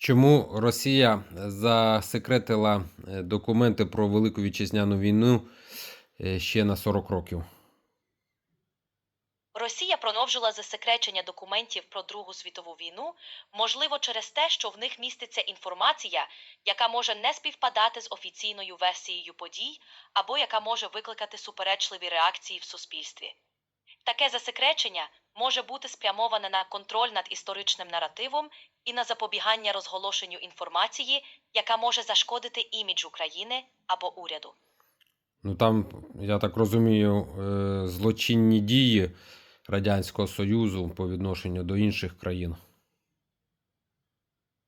Чому Росія засекретила е, документи про Велику Вітчизняну війну е, ще на 40 років? Росія продовжила засекречення документів про Другу світову війну, можливо, через те, що в них міститься інформація, яка може не співпадати з офіційною версією подій, або яка може викликати суперечливі реакції в суспільстві. Таке засекречення може бути спрямоване на контроль над історичним наративом і на запобігання розголошенню інформації, яка може зашкодити іміджу країни або уряду. Ну там, я так розумію, е, злочинні дії Радянського Союзу по відношенню до інших країн.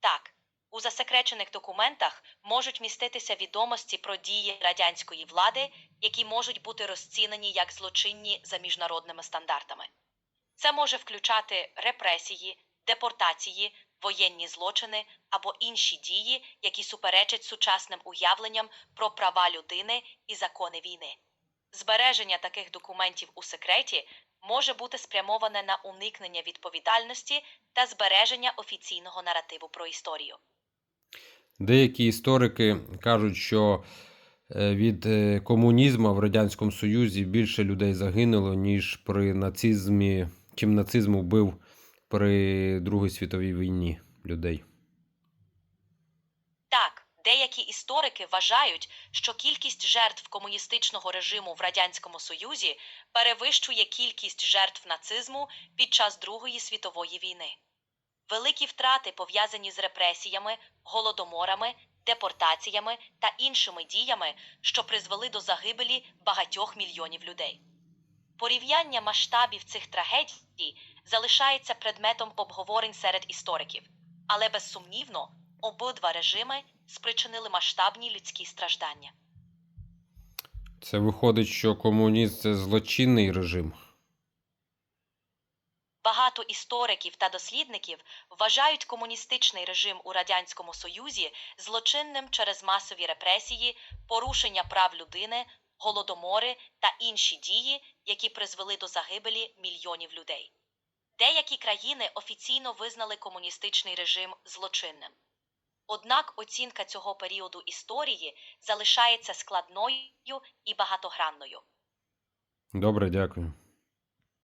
Так, у засекречених документах можуть міститися відомості про дії радянської влади, які можуть бути розцінені як злочинні за міжнародними стандартами. Це може включати репресії, депортації, воєнні злочини або інші дії, які суперечать сучасним уявленням про права людини і закони війни. Збереження таких документів у секреті може бути спрямоване на уникнення відповідальності та збереження офіційного наративу про історію. Деякі історики кажуть, що е, від е, комунізму в Радянському Союзі більше людей загинуло, ніж при нацизмі, чим нацизм вбив при Другій світовій війні людей. Так, деякі історики вважають, що кількість жертв комуністичного режиму в Радянському Союзі перевищує кількість жертв нацизму під час Другої світової війни. Великі втрати пов'язані з репресіями, голодоморами, депортаціями та іншими діями, що призвели до загибелі багатьох мільйонів людей. Порівняння масштабів цих трагедій залишається предметом обговорень серед істориків, але безсумнівно обидва режими спричинили масштабні людські страждання. Це виходить, що комунізм це злочинний режим. Багато істориків та дослідників вважають комуністичний режим у Радянському Союзі злочинним через масові репресії, порушення прав людини, голодомори та інші дії, які призвели до загибелі мільйонів людей. Деякі країни офіційно визнали комуністичний режим злочинним. Однак оцінка цього періоду історії залишається складною і багатогранною. Добре, дякую.